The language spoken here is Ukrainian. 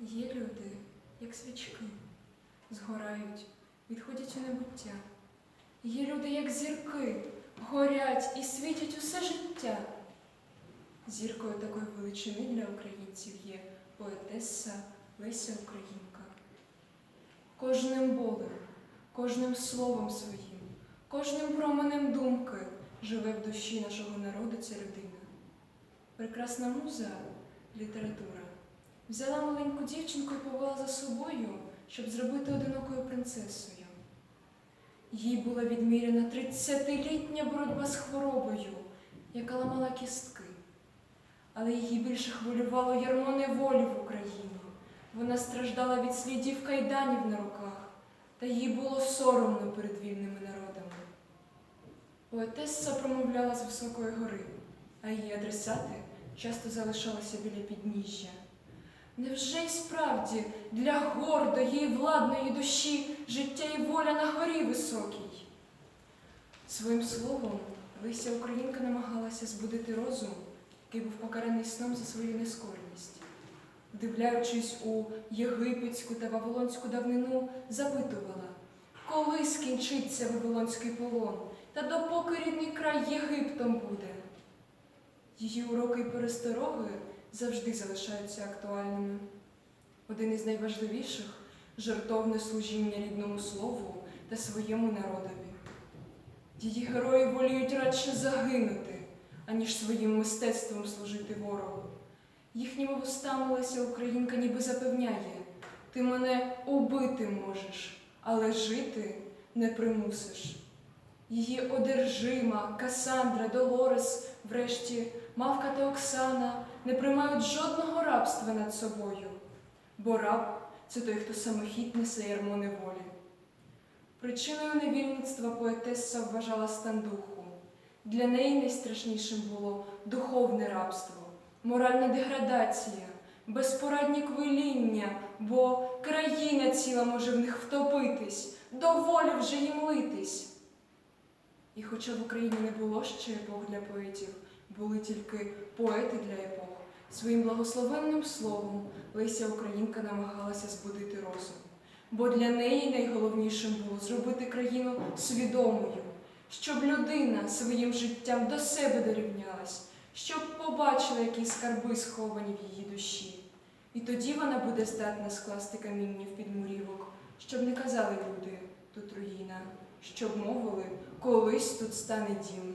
Є люди, як свічки, згорають, відходять у небуття. Є люди, як зірки, горять і світять усе життя. Зіркою такої величини для українців є поетеса Леся Українка. Кожним болем, кожним словом своїм, кожним променем думки живе в душі нашого народу ця людина. Прекрасна муза, література, взяла маленьку дівчинку і повела за собою, щоб зробити одинокою принцесою. Їй була відміряна 30-літня боротьба з хворобою, яка ламала кістки. Але її більше хвилювало ярмо неволі в Україні. Вона страждала від слідів кайданів на руках, та їй було соромно перед вільними народами. Поетеса промовляла з високої гори, а її адресати часто залишалися біля підніжжя. Невже й справді для гордої і владної душі життя і воля на горі високій? Своїм словом Лися Українка намагалася збудити розум, який був покараний сном за свою нескорність. Вдивляючись у єгипетську та вавилонську давнину, запитувала, коли скінчиться вавилонський полон, та допоки рідний край Єгиптом буде. Її уроки перестороги завжди залишаються актуальними. Один із найважливіших жертовне служіння рідному слову та своєму народові. Її герої воліють радше загинути, аніж своїм мистецтвом служити ворогу. Їхніми вустами Леся Українка ніби запевняє, ти мене убити можеш, але жити не примусиш. Її одержима, Касандра, Долорес, врешті, Мавка та Оксана не приймають жодного рабства над собою, бо раб це той, хто самохід несе ярмо неволі. Причиною невільництва поетеса вважала стан духу. Для неї найстрашнішим було духовне рабство, моральна деградація, безпорадні квиління, бо країна ціла може в них втопитись, доволі вже їм литись. І хоча в Україні не було ще епох для поетів, були тільки поети для епох, своїм благословенним словом Леся Українка намагалася збудити розум. Бо для неї найголовнішим було зробити країну свідомою, щоб людина своїм життям до себе дорівнялась, щоб побачила, які скарби сховані в її душі. І тоді вона буде здатна скласти каміння в підмурівок, щоб не казали люди тут руїна, щоб мовили, колись тут стане дім.